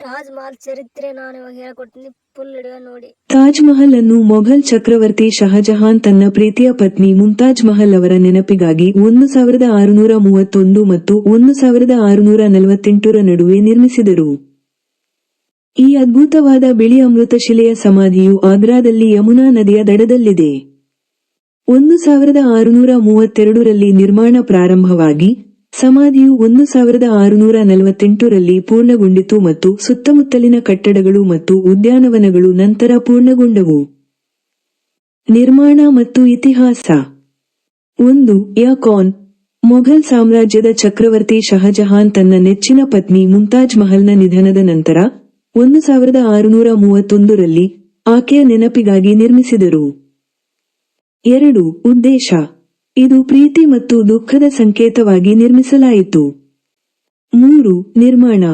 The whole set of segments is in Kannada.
ತಾಜ್ ಮಹಲ್ ಚರಿತ್ರೆ ನಾನು ಇವಾಗ ಹೇಳ್ಕೊಡ್ತೀನಿ. ಫುಲ್ ನೋಡಿ. ತಾಜ್ ಮಹಲ್ ಅನ್ನು ಮೊಘಲ್ ಚಕ್ರವರ್ತಿ ಶಹಜಹಾನ್ ತನ್ನ ಪ್ರೀತಿಯ ಪತ್ನಿ ಮುಮ್ತಾಜ್ ಮಹಲ್ ಅವರ ನೆನಪಿಗಾಗಿ ಒಂದು ಸಾವಿರದ ಆರುನೂರ ಮೂವತ್ತೊಂದು ಮತ್ತು ಒಂದು ಸಾವಿರದ ಆರುನೂರ ನಲವತ್ತೆಂಟರ ನಡುವೆ ನಿರ್ಮಿಸಿದರು. ಈ ಅದ್ಭುತವಾದ ಬಿಳಿ ಅಮೃತ ಶಿಲೆಯ ಸಮಾಧಿಯು ಆಗ್ರಾದಲ್ಲಿ ಯಮುನಾ ನದಿಯ ದಡದಲ್ಲಿದೆ. ಒಂದು ಸಾವಿರದ ಆರುನೂರ ಮೂವತ್ತೆರಡರಲ್ಲಿ ನಿರ್ಮಾಣ ಪ್ರಾರಂಭವಾಗಿ ಸಮಾಧಿಯು ಒಂದು ಸಾವಿರದ ಆರುನೂರ ನಲವತ್ತೆಂಟರಲ್ಲಿ ಪೂರ್ಣಗೊಂಡಿತು ಮತ್ತು ಸುತ್ತಮುತ್ತಲಿನ ಕಟ್ಟಡಗಳು ಮತ್ತು ಉದ್ಯಾನವನಗಳು ನಂತರ ಪೂರ್ಣಗೊಂಡವು. ನಿರ್ಮಾಣ ಮತ್ತು ಇತಿಹಾಸ. ಒಂದು, ಯಾಕಾನ್. ಮೊಘಲ್ ಸಾಮ್ರಾಜ್ಯದ ಚಕ್ರವರ್ತಿ ಶಹಜಹಾನ್ ತನ್ನ ನೆಚ್ಚಿನ ಪತ್ನಿ ಮುಮ್ತಾಜ್ ಮಹಲ್ನ ನಿಧನದ ನಂತರ ಒಂದು ಸಾವಿರದ ಆರುನೂರ ಮೂವತ್ತೊಂದರಲ್ಲಿ ಆಕೆಯ ನೆನಪಿಗಾಗಿ ನಿರ್ಮಿಸಿದರು. ಎರಡು, ಉದ್ದೇಶ. ಇದು ಪ್ರೀತಿ ಮತ್ತು ದುಃಖದ ಸಂಕೇತವಾಗಿ ನಿರ್ಮಿಸಲಾಯಿತು. ಮೂರು, ನಿರ್ಮಾಣ.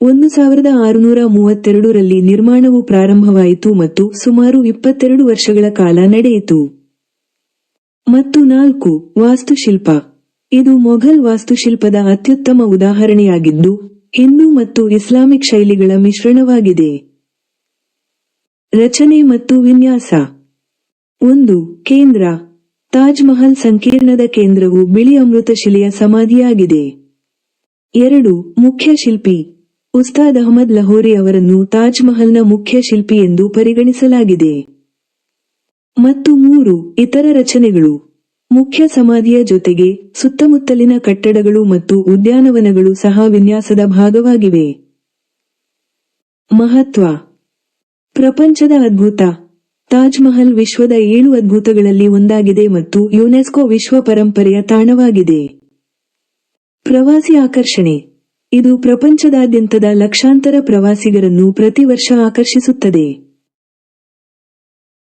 ಒಂದು ಸಾವಿರದ ಆರುನೂರ ಮೂವತ್ತೆರಡರಲ್ಲಿ ನಿರ್ಮಾಣವು ಪ್ರಾರಂಭವಾಯಿತು ಮತ್ತು ಸುಮಾರು ಇಪ್ಪತ್ತೆರಡು ವರ್ಷಗಳ ಕಾಲ ನಡೆಯಿತು. ಮತ್ತು ನಾಲ್ಕು, ವಾಸ್ತುಶಿಲ್ಪ. ಇದು ಮೊಘಲ್ ವಾಸ್ತುಶಿಲ್ಪದ ಅತ್ಯುತ್ತಮ ಉದಾಹರಣೆಯಾಗಿದ್ದು, ಹಿಂದೂ ಮತ್ತು ಇಸ್ಲಾಮಿಕ್ ಶೈಲಿಗಳ ಮಿಶ್ರಣವಾಗಿದೆ. ರಚನೆ ಮತ್ತು ವಿನ್ಯಾಸ. ಒಂದು, ಕೇಂದ್ರ. ತಾಜ್ ಮಹಲ್ ಸಂಕೀರ್ಣದ ಕೇಂದ್ರವು ಬಿಳಿ ಅಮೃತ ಶಿಲೆಯ ಸಮಾಧಿಯಾಗಿದೆ. ಎರಡು, ಮುಖ್ಯ ಶಿಲ್ಪಿ. ಉಸ್ತಾದ್ ಅಹಮದ್ ಲಹೋರಿ ಅವರನ್ನು ತಾಜ್ ಮಹಲ್ನ ಮುಖ್ಯ ಶಿಲ್ಪಿ ಎಂದು ಪರಿಗಣಿಸಲಾಗಿದೆ. ಮತ್ತು ಮೂರು, ಇತರ ರಚನೆಗಳು. ಮುಖ್ಯ ಸಮಾಧಿಯ ಜೊತೆಗೆ ಸುತ್ತಮುತ್ತಲಿನ ಕಟ್ಟಡಗಳು ಮತ್ತು ಉದ್ಯಾನವನಗಳು ಸಹ ವಿನ್ಯಾಸದ ಭಾಗವಾಗಿವೆ. ಮಹತ್ವ. ಪ್ರಪಂಚದ ಅದ್ಭುತ. ತಾಜ್ ಮಹಲ್ ವಿಶ್ವದ ಏಳು ಅದ್ಭುತಗಳಲ್ಲಿ ಒಂದಾಗಿದೆ ಮತ್ತು ಯುನೆಸ್ಕೋ ವಿಶ್ವ ಪರಂಪರೆಯ ತಾಣವಾಗಿದೆ. ಪ್ರವಾಸಿ ಆಕರ್ಷಣೆ. ಇದು ಪ್ರಪಂಚದಾದ್ಯಂತದ ಲಕ್ಷಾಂತರ ಪ್ರವಾಸಿಗರನ್ನು ಪ್ರತಿ ವರ್ಷ ಆಕರ್ಷಿಸುತ್ತದೆ.